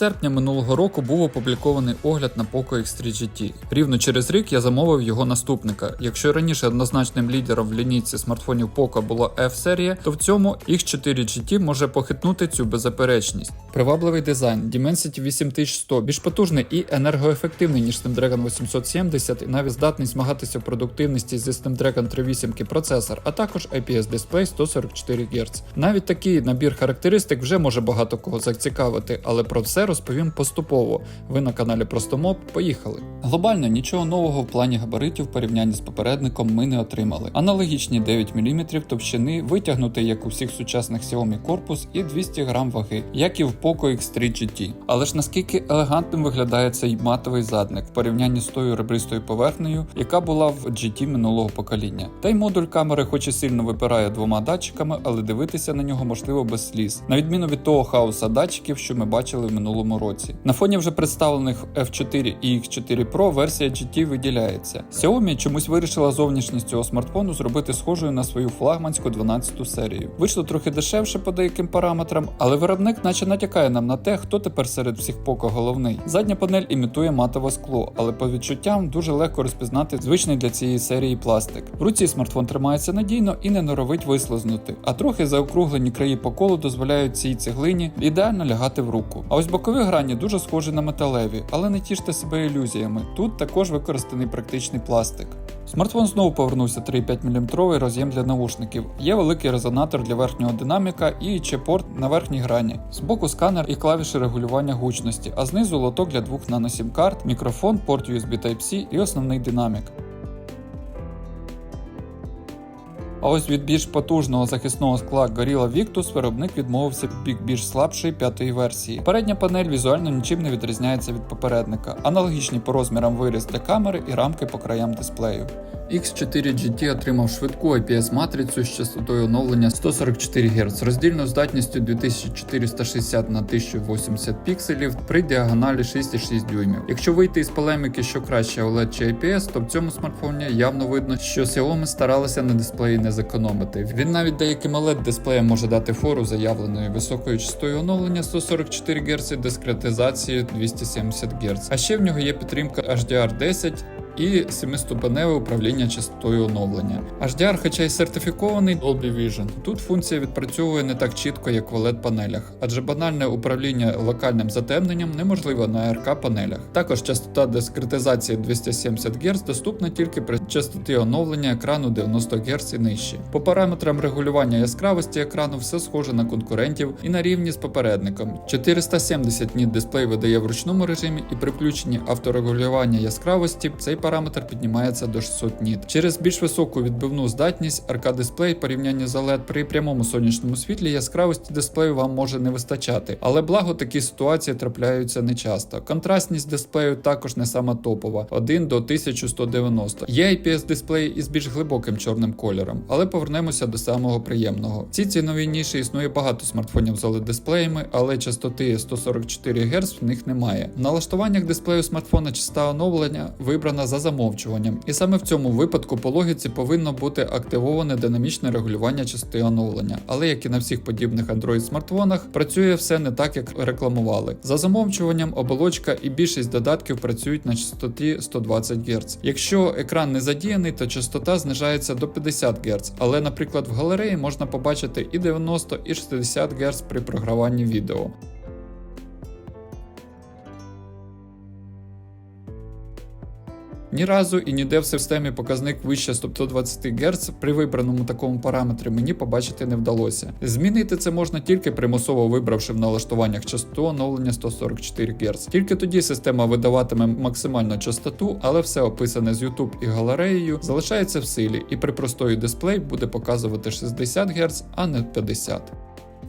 серпня минулого року був опублікований огляд на Poco X3 GT. Рівно через рік я замовив його наступника. Якщо раніше однозначним лідером в лінійці смартфонів Poco була F-серія, то в цьому X4 GT може похитнути цю беззаперечність. Привабливий дизайн, Dimensity 8100 більш потужний і енергоефективний, ніж Snapdragon 870, і навіть здатний змагатися в продуктивності зі Snapdragon 38 процесор, а також IPS дисплей 144 Гц. Навіть такий набір характеристик вже може багато кого зацікавити, але про все розповім поступово. Ви на каналі Простомоб. Поїхали. Глобально нічого нового в плані габаритів в порівнянні з попередником ми не отримали. Аналогічні 9 мм товщини, витягнутий як у всіх сучасних Xiaomi корпус і 200 грам ваги, як і в Poco X3 GT. Але ж наскільки елегантним виглядає цей матовий задник в порівнянні з тою ребристою поверхнею, яка була в GT минулого покоління. Та й модуль камери, хоч і сильно випирає двома датчиками, але дивитися на нього можливо без сліз, на відміну від того хаоса датчиків, що ми бачили в минулому році. На фоні вже представлених F4 і X4 Pro версія GT виділяється. Xiaomi чомусь вирішила зовнішність цього смартфону зробити схожою на свою флагманську 12 серію. Вийшло трохи дешевше по деяким параметрам, але виробник наче натякає нам на те, хто тепер серед всіх поко головний. Задня панель імітує матове скло, але по відчуттям дуже легко розпізнати звичний для цієї серії пластик. В руці смартфон тримається надійно і не норовить вислизнути, а трохи заокруглені краї по колу дозволяють цій цеглині ідеально лягати в руку. А ось бокові грані дуже схожі на металеві, але не тіште себе ілюзіями. Тут також використаний практичний пластик. Смартфон знову повернувся 3,5 мм роз'єм для наушників. Є великий резонатор для верхнього динаміка і чепорт на верхній грані. Збоку сканер і клавіші регулювання гучності, а знизу лоток для двох наносім карт, мікрофон, порт USB Type-C і основний динамік. А ось від більш потужного захисного скла Gorilla Victus виробник відмовився від більш слабшої п'ятої версії. Передня панель візуально нічим не відрізняється від попередника, аналогічні по розмірам виріз для камери і рамки по краям дисплею. X4 GT отримав швидку IPS матрицю з частотою оновлення 144 Гц, роздільною здатністю 2460 на 1080 пікселів при діагоналі 6,6 дюймів. Якщо вийти із полеміки, що краще OLED чи IPS, то в цьому смартфоні явно видно, що Xiaomi старалися на дисплеї не зекономити. Він навіть деяким OLED дисплеєм може дати фору заявленою високою частотою оновлення 144 Гц і дискретизації 270 Гц. А ще в нього є підтримка HDR10 і 7-ступеневе управління частотою оновлення. HDR, хоча й сертифікований Dolby Vision, тут функція відпрацьовує не так чітко, як в oled панелях, адже банальне управління локальним затемненням неможливо на RK панелях. Також частота дискретизації 270 Гц доступна тільки при частоті оновлення екрану 90 Гц і нижче. По параметрам регулювання яскравості екрану все схоже на конкурентів і на рівні з попередником. 470 ніт дисплей видає в ручному режимі і при включенні авторегулювання яскравості цей параметр піднімається до 600 ніт. Через більш високу відбивну здатність RK дисплей порівняння з OLED при прямому сонячному світлі яскравості дисплею вам може не вистачати, але благо такі ситуації трапляються нечасто. Контрастність дисплею також не сама топова 1 до 1190. Є IPS дисплей із більш глибоким чорним кольором, але повернемося до самого приємного. В цій ціновій ніші існує багато смартфонів з OLED дисплеями, але частоти 144 Гц в них немає. В налаштуваннях дисплею смартфона частота оновлення вибрана за замовчуванням, і саме в цьому випадку по логіці повинно бути активоване динамічне регулювання частоти оновлення. Але як і на всіх подібних Android смартфонах, працює все не так, як рекламували. За замовчуванням, оболочка і більшість додатків працюють на частоті 120 Гц. Якщо екран не задіяний, то частота знижається до 50 Гц, але, наприклад, в галереї можна побачити і 90, і 60 Гц при програванні відео. Ні разу і ніде в системі показник вище 120 Гц при вибраному такому параметрі мені побачити не вдалося. Змінити це можна тільки примусово вибравши в налаштуваннях частоту оновлення 144 Гц. Тільки тоді система видаватиме максимальну частоту, але все описане з YouTube і галереєю залишається в силі, і при простої дисплей буде показувати 60 Гц, а не 50.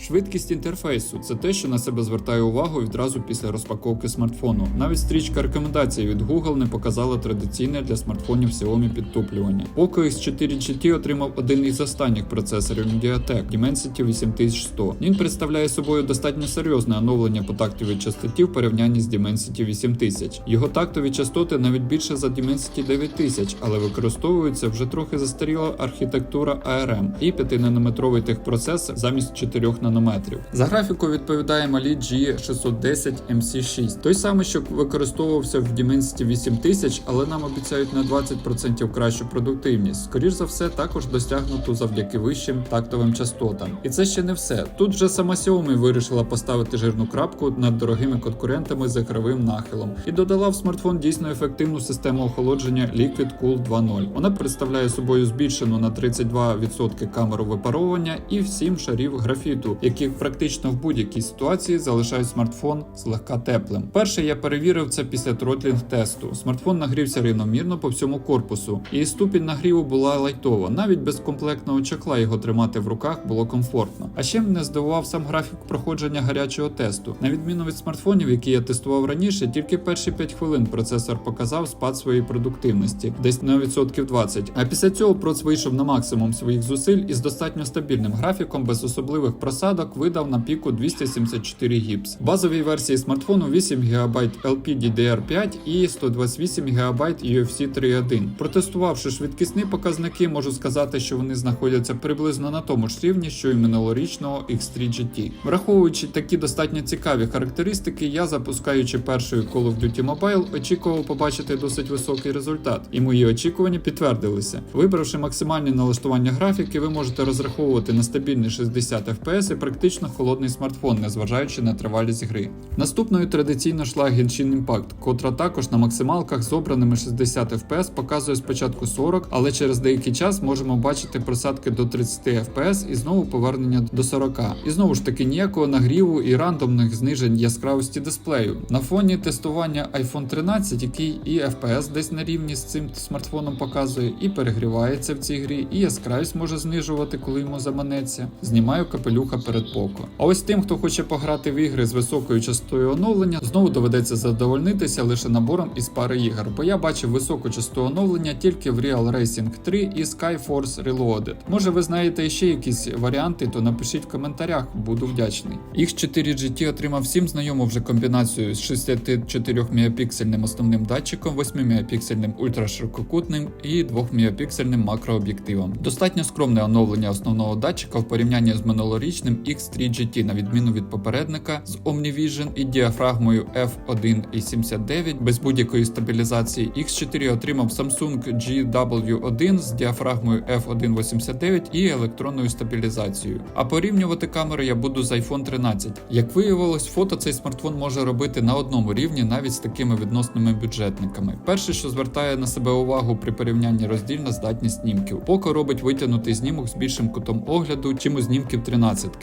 Швидкість інтерфейсу це те, що на себе звертає увагу відразу після розпаковки смартфону. Навіть стрічка рекомендацій від Google не показала традиційне для смартфонів Xiaomi підтоплювання. Poco X4 GT отримав один із останніх процесорів Mediatek Dimensity 8100. Він представляє собою достатньо серйозне оновлення по тактовій частоті в порівнянні з Dimensity 8000. Його тактові частоти навіть більше за Dimensity 9000, але використовується вже трохи застаріла архітектура ARM і 5-нанометровий техпроцесор замість 4 нанометрів нанометрів. За графіку відповідає малі G610 MC6, той самий, що використовувався в Dimensity 8000, але нам обіцяють на 20% кращу продуктивність. Скоріш за все, також досягнуту завдяки вищим тактовим частотам. І це ще не все. Тут вже сама Xiaomi вирішила поставити жирну крапку над дорогими конкурентами з ігровим нахилом і додала в смартфон дійсно ефективну систему охолодження Liquid Cool 2.0. Вона представляє собою збільшену на 32% камеру випаровування і 7 шарів графіту, які практично в будь-якій ситуації залишають смартфон злегка теплим. Перше я перевірив це після тротлінг тесту. Смартфон нагрівся рівномірно по всьому корпусу, і ступінь нагріву була лайтова. Навіть без комплектного чехла його тримати в руках було комфортно. А ще мене здивував сам графік проходження гарячого тесту. На відміну від смартфонів, які я тестував раніше, тільки перші 5 хвилин процесор показав спад своєї продуктивності, десь на відсотків 20. А після цього проц вийшов на максимум своїх зусиль і з достатньо стабільним графіком без особливих просадок видав на піку 274 гіпс. Базовій версії смартфону 8 ГБ LPDDR5 і 128 ГБ UFC 3.1. Протестувавши швидкісні показники, можу сказати, що вони знаходяться приблизно на тому ж рівні, що і минулорічного X3 GT. Враховуючи такі достатньо цікаві характеристики, я запускаючи першою Call of Duty Mobile, очікував побачити досить високий результат, і мої очікування підтвердилися. Вибравши максимальні налаштування графіки, ви можете розраховувати на стабільний 60 FPS і практично холодний смартфон, незважаючи на тривалість гри. Наступною традиційно йшла Genshin Impact, котра також на максималках з обраними 60 FPS показує спочатку 40, але через деякий час можемо бачити просадки до 30 FPS і знову повернення до 40. І знову ж таки ніякого нагріву і рандомних знижень яскравості дисплею. На фоні тестування iPhone 13, який і FPS десь на рівні з цим смартфоном показує, і перегрівається в цій грі, і яскравість може знижувати, коли йому заманеться. Знімаю капелюха перед поко. А ось тим, хто хоче пограти в ігри з високою частотою оновлення, знову доведеться задовольнитися лише набором із пари ігор, бо я бачив високу частоту оновлення тільки в Real Racing 3 і Skyforce Reloaded. Може ви знаєте ще якісь варіанти, то напишіть в коментарях, буду вдячний. X4 GT отримав всім знайому вже комбінацію з 64 мегапіксельним основним датчиком, 8 мегапіксельним ультраширококутним і 2 мегапіксельним макрооб'єктивом. Достатньо скромне оновлення основного датчика в порівнянні з минулорічним X3 GT, на відміну від попередника з OmniVision і діафрагмою F1.79 без будь-якої стабілізації. X4 отримав Samsung GW1 з діафрагмою F1.89 і електронною стабілізацією. А порівнювати камери я буду з iPhone 13. Як виявилось, фото цей смартфон може робити на одному рівні навіть з такими відносними бюджетниками. Перше, що звертає на себе увагу при порівнянні роздільна здатність знімків. Поко робить витягнутий знімок з більшим кутом огляду, чим у знімків 13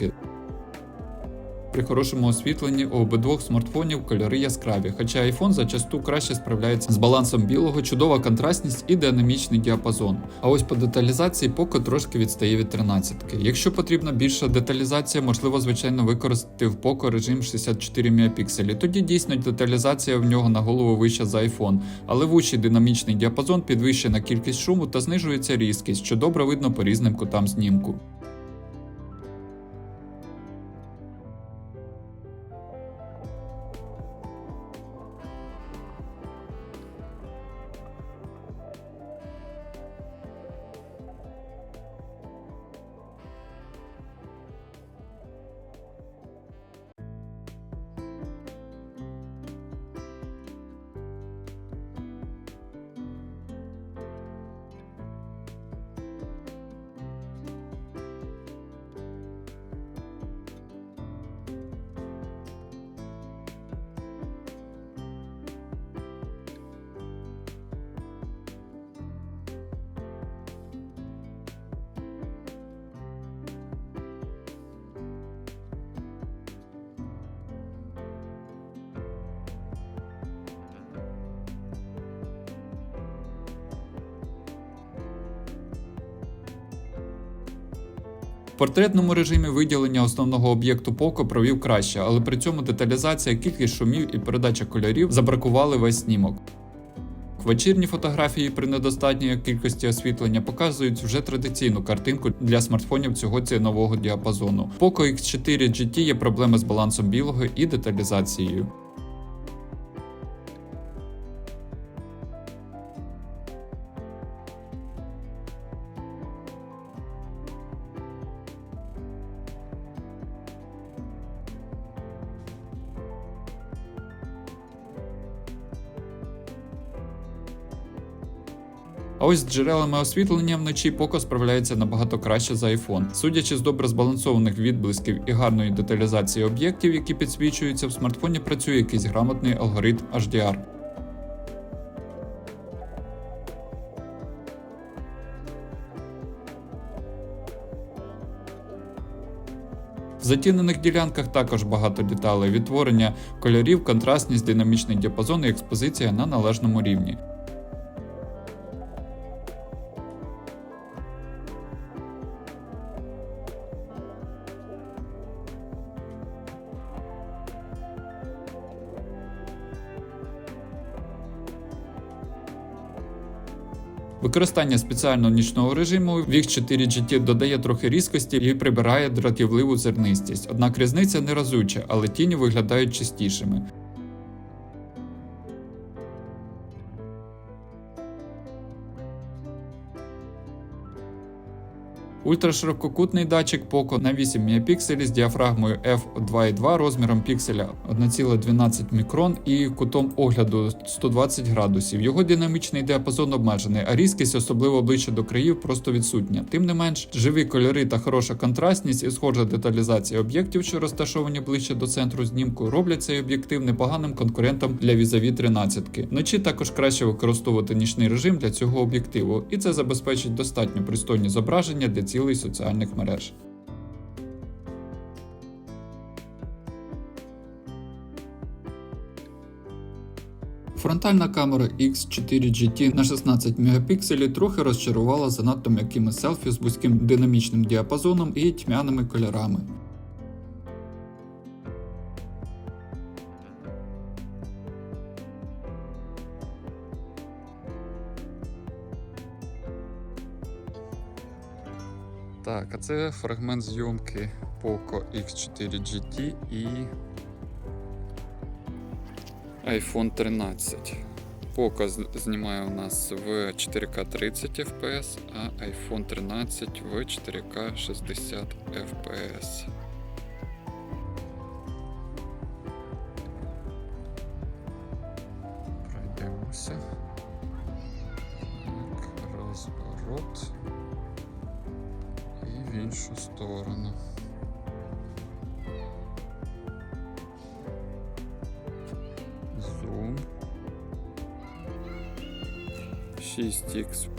при хорошому освітленні у обидвох смартфонів кольори яскраві, хоча iPhone зачасту краще справляється з балансом білого, чудова контрастність і динамічний діапазон. А ось по деталізації Poco трошки відстає від 13. Якщо потрібна більша деталізація, можливо, звичайно, використати в Poco режим 64 мегапікселі. Тоді дійсно деталізація в нього на голову вища за iPhone, але вущий динамічний діапазон підвищена кількість шуму та знижується різкість, що добре видно по різним кутам знімку. В портретному режимі виділення основного об'єкту Poco провів краще, але при цьому деталізація, кількість шумів і передача кольорів забракували весь знімок. Вечірні фотографії при недостатньої кількості освітлення показують вже традиційну картинку для смартфонів цього цінового діапазону. Poco X4 GT є проблеми з балансом білого і деталізацією. Ось з джерелами освітлення вночі Poco справляється набагато краще за iPhone. Судячи з добре збалансованих відблисків і гарної деталізації об'єктів, які підсвічуються, в смартфоні працює якийсь грамотний алгоритм HDR. В затінених ділянках також багато деталей, відтворення кольорів, контрастність, динамічний діапазон і експозиція на належному рівні. Використання спеціального нічного режиму VIX 4 GT додає трохи різкості і прибирає дратівливу зернистість. Однак різниця не разуча, але тіні виглядають чистішими. Ультраширококутний датчик Poco на 8 Мп з діафрагмою f2.2 розміром пікселя 1,12 мікрон і кутом огляду 120 градусів. Його динамічний діапазон обмежений, а різкість, особливо ближче до країв, просто відсутня. Тим не менш, живі кольори та хороша контрастність і схожа деталізація об'єктів, що розташовані ближче до центру знімку, роблять цей об'єктив непоганим конкурентом для візаві 13. Вночі також краще використовувати нічний режим для цього об'єктиву, і це забезпечить достатньо пристойні зображення для цілей соціальних мереж. Фронтальна камера X4GT на 16 Мп трохи розчарувала занадто м'якими селфі з вузьким динамічним діапазоном і тьмяними кольорами. Так, а це фрагмент зйомки Poco X4 GT і iPhone 13. Poco знімає у нас в 4К 30 FPS, а iPhone 13 в 4К 60 FPS.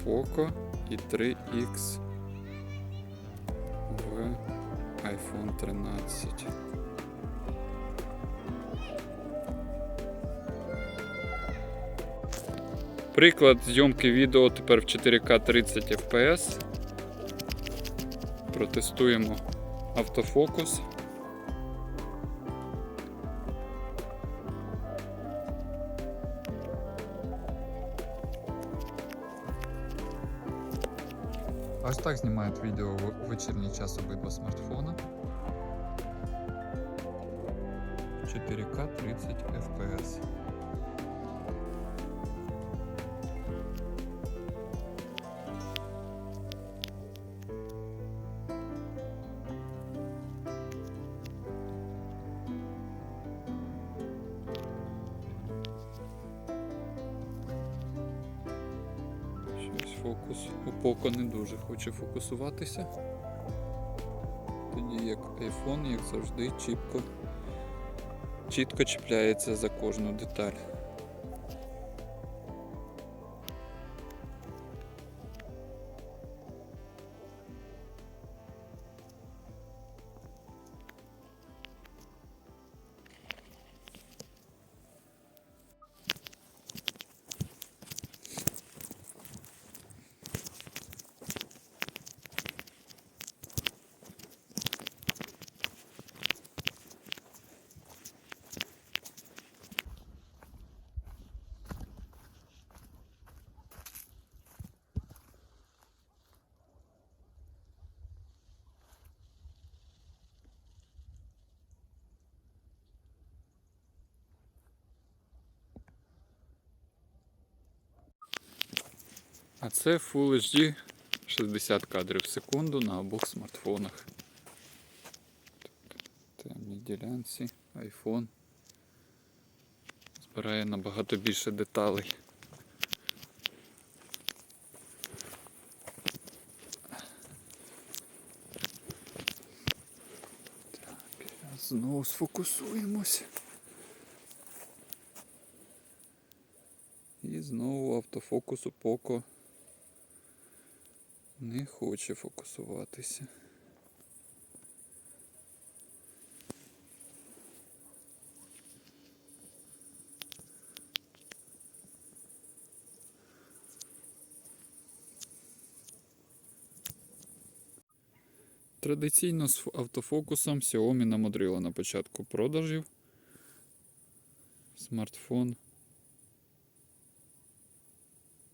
6X і 3X в iPhone 13. Приклад зйомки відео тепер в 4К 30 FPS. Протестуємо автофокус. Так знімають відео в вечірній час обидва смартфона. 4К 30 FPS. Фокус у не дуже хоче фокусуватися. Тоді як iPhone, як завжди, чітко, чітко чіпляється за кожну деталь. А це Full HD 60 кадрів в секунду на обох смартфонах. Тобто темні ділянці, iPhone. Збирає набагато більше деталей. Так, знову сфокусуємось. І знову автофокусу у Poco не хоче фокусуватися. Традиційно з автофокусом Xiaomi намудрила на початку продажів. Смартфон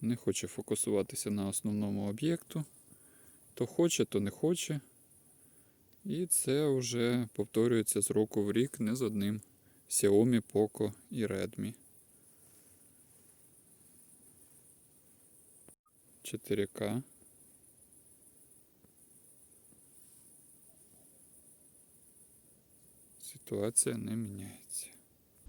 не хоче фокусуватися на основному об'єкту. То хоче, то не хоче. І це вже повторюється з року в рік не з одним Xiaomi, Poco і Redmi. 4К. Ситуація не міняється.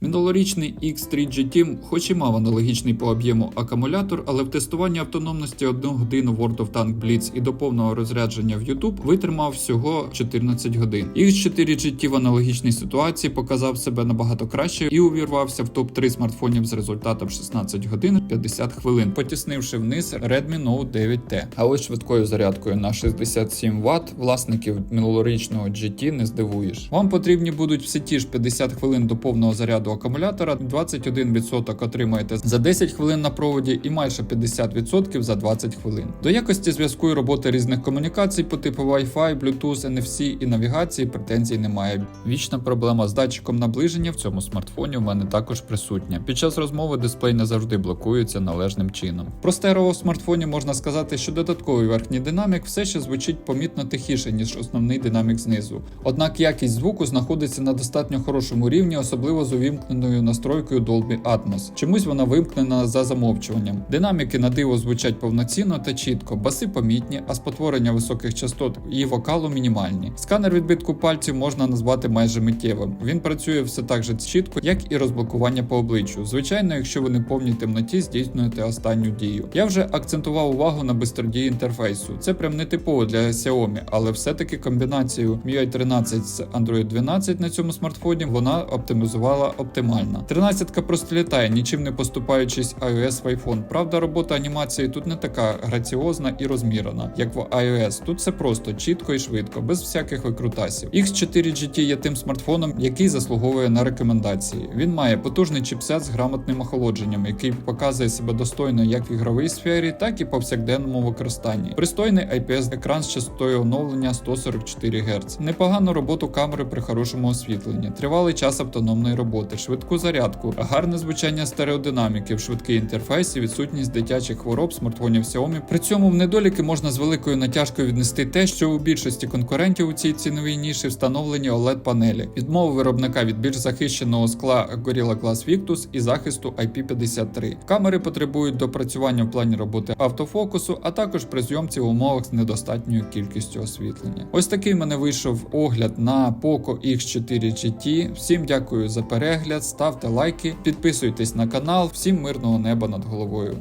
Минулорічний X3 GT хоч і мав аналогічний по об'єму акумулятор, але в тестуванні автономності 1 годину World of Tank Blitz і до повного розрядження в YouTube витримав всього 14 годин. X4 GT в аналогічній ситуації показав себе набагато краще і увірвався в топ-3 смартфонів з результатом 16 годин 50 хвилин, потіснивши вниз Redmi Note 9T. А ось швидкою зарядкою на 67 Вт власників минулорічного GT не здивуєш. Вам потрібні будуть всі ті ж 50 хвилин до повного заряду акумулятора, 21% отримаєте за 10 хвилин на проводі і майже 50% за 20 хвилин. До якості зв'язку і роботи різних комунікацій по типу Wi-Fi, Bluetooth, NFC і навігації претензій немає. Вічна проблема з датчиком наближення в цьому смартфоні у мене також присутня. Під час розмови дисплей не завжди блокується належним чином. Про стерео в смартфоні можна сказати, що додатковий верхній динамік все ще звучить помітно тихіше, ніж основний динамік знизу. Однак якість звуку знаходиться на достатньо хорошому рівні, особливо з увімкненою настройкою Dolby Atmos. Чомусь вона вимкнена за замовчуванням. Динаміки на диво звучать повноцінно та чітко, баси помітні, а спотворення високих частот і вокалу мінімальні. Сканер відбитку пальців можна назвати майже миттєвим. Він працює все так же чітко, як і розблокування по обличчю. Звичайно, якщо ви не повній темноті здійснюєте останню дію. Я вже акцентував увагу на бистродії інтерфейсу. Це прям не типово для Xiaomi, але все-таки комбінацію MIUI 13 з Android 12 на цьому смартфоні вона оптимізувала оптимально. 13-ка просто літає, нічим не поступаючись iOS в iPhone. Правда, робота анімації тут не така граціозна і розмірена, як в iOS. Тут все просто, чітко і швидко, без всяких викрутасів. X4 GT є тим смартфоном, який заслуговує на рекомендації. Він має потужний чіпсет з грамотним охолодженням, який показує себе достойно як в ігровій сфері, так і повсякденному використанні. Пристойний IPS екран з частотою оновлення 144 Гц. Непогану роботу камери при хорошому освітленні, тривалий час автономної роботи, швидку зарядку, гарне звучання стереодинаміків, швидкий інтерфейс і відсутність дитячих хвороб смартфонів Xiaomi. При цьому в недоліки можна з великою натяжкою віднести те, що у більшості конкурентів у цій ціновій ніші встановлені oled панелі, відмови виробника від більш захищеного скла Gorilla Glass Victus і захисту IP53. Камери потребують допрацювання в плані роботи автофокусу, а також при зйомці в умовах з недостатньою кількістю освітлення. Ось такий в мене вийшов огляд на Poco X4 GT. Всім дякую за перегляд, ставте лайки, підписуйтесь на канал. Всім мирного неба над головою.